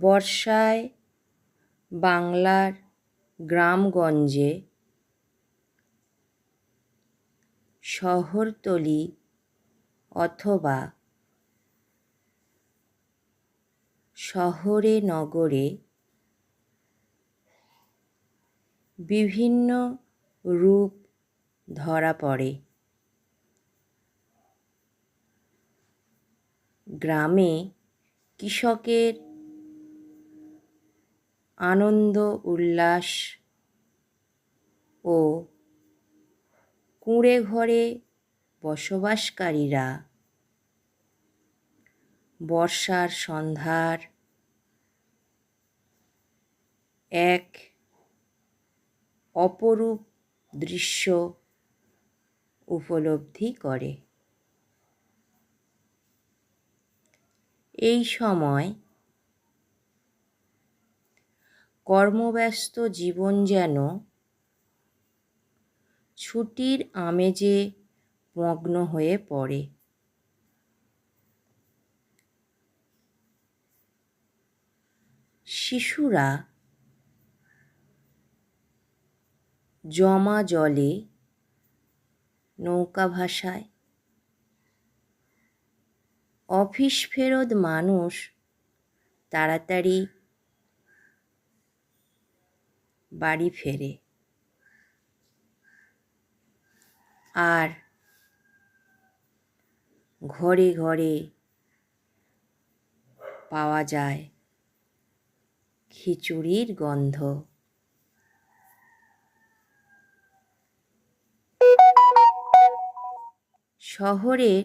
বর্ষায় বাংলার গ্রামগঞ্জে শহরতলি অথবা শহরে নগরে বিভিন্ন রূপ ধরা পড়ে। গ্রামে কৃষকের আনন্দ, উল্লাস ও কুঁড়ে ঘরে বসবাসকারীরা বর্ষার সন্ধ্যার এক অপরূপ দৃশ্য উপলব্ধি করে। এই সময় কর্মব্যস্ত জীবন যেন ছুটির আমেজে মগ্ন হয়ে পড়ে। শিশুরা জমা জলে নৌকা ভাষায় অফিস ফেরত মানুষ তাড়াতাড়ি বাড়ি ফেরে। আর ঘরে ঘরে পাওয়া যায় খিচুড়ির গন্ধ। শহরের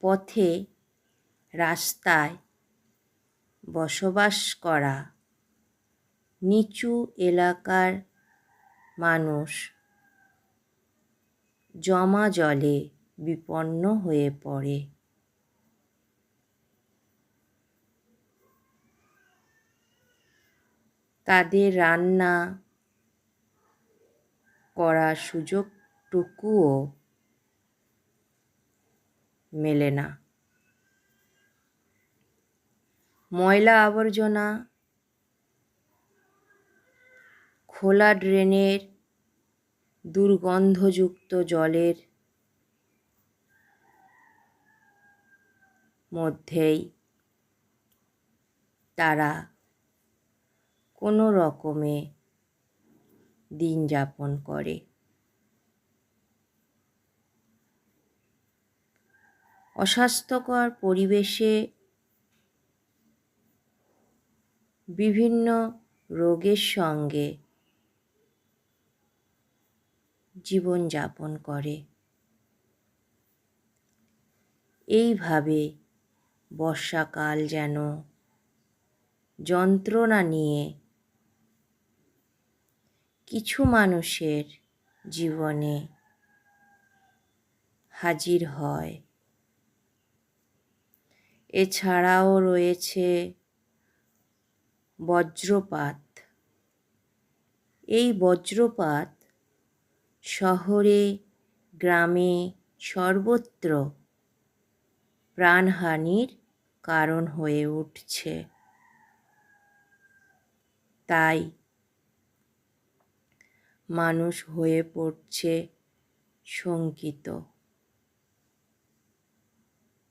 পথে রাস্তায় বসবাস করা নিচু এলাকার মানুষ জমা জলে বিপন্ন হয়ে পড়ে। তাদের রান্না করার সুযোগটুকুও মেলে না। ময়লা আবর্জনা খোলা ড্রেনের দুর্গন্ধযুক্ত জলের মধ্যেই তারা কোনো রকমে দিন যাপন করে। অস্বাস্থ্যকর পরিবেশে বিভিন্ন রোগের সঙ্গে জীবনযাপন করে। এইভাবে বর্ষাকাল যেন যন্ত্রণা নিয়ে কিছু মানুষের জীবনে হাজির হয়। এছাড়াও রয়েছে বজ্রপাত। এই বজ্রপাত শহরে গ্রামে সর্বত্র প্রাণহানির কারণ হয়ে উঠছে। তাই মানুষ হয়ে পড়ছে শঙ্কিত।